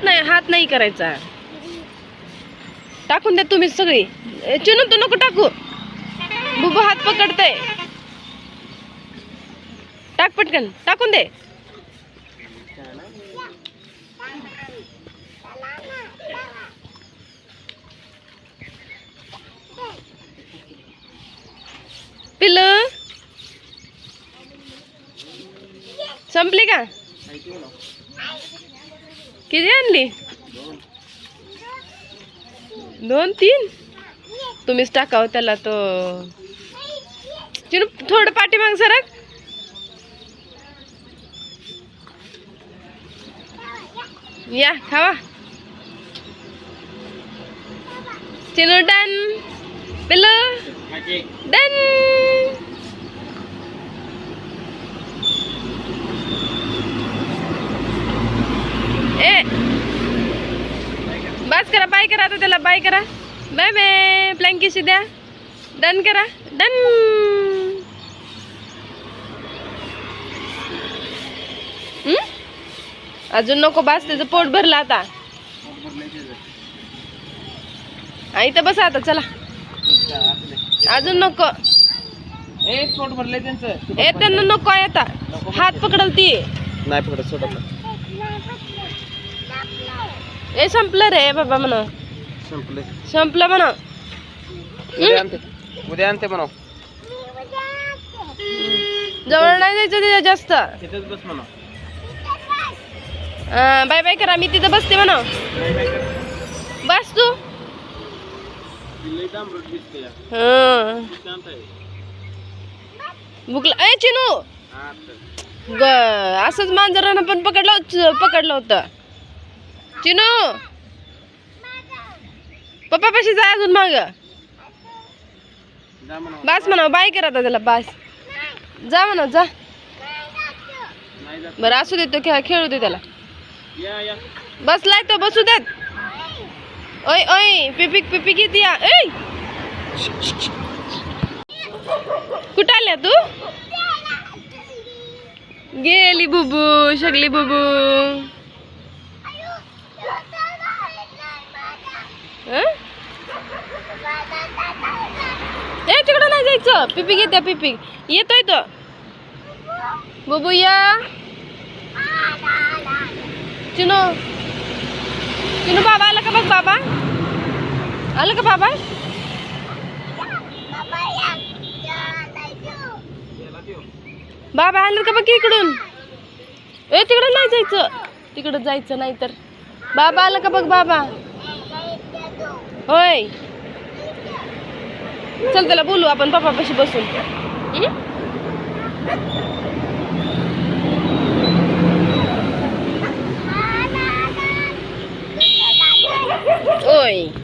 हात नाही हात नाही करायचा. टाकून द्या तुम्ही सगळी. ए, चिनू तू नको टाकू. बुबू हात पकडतय. टाक पटकन टाकून दे. पिल्लू. संपली का? किती आणली? दोन तीन? तुम्हीच टाकाव त्याला तो. चिनू थोडं पाठीमाग सरक. या खावा. चिनू डन. पिल्लू. डन ए बस करा बाय करा आता त्याला बाय करा. बाय बाय प्लँकीशी द्या डन करा डन. अजून नको बस त्याचं पोट भरलं आता. आई तर बसा आता चला. अजून नको. पोट भरले त्यांचं. ए त्यांना नको आहे आता. हात पकडल ती. नाही पकडत सोडत ए संपलं रे बाबा म्हणा. संपले. संपलं म्हणा. उद्या आणते. उद्या आणते म्हणा. जवळ नाही जायचं तिथं जास्त. तिथेच बस म्हणा. अं, बाय बाय करा मी तिथं बसते म्हणा. बस तू. हं. भुकला ए चिनू! ग असंच मांजरानं पण पकडलं होत- पकडलं होतं. चिनू! पप्पा पाशी जा अजून माग. बास म्हणा बस म्हणा बाय करा आता त्याला बस. जा म्हणा जा. बरं असू दे तो खेळ खेळू दे त्याला. बसलाय तो बसू देत. ओय ओय पिपिक पिपिक येते या. ऐ! कुठं आल्या तू? गेली बुबू शकली बुबू. ए तिकडं नाही जायचं. पिपी येत्या पिपिक येतोय तो. बुबू या चिनो. चिनू बाबा आलं का बघ बाबा? आलं का बाबा? बाबा आलं का बघ इकडून? ए तिकडं नाही जायचं. तिकडं जायचं नाही तर बाबा आलं का बघ बाबा? होय. चल त्याला बोलू आपण पप्पापाशी बसून.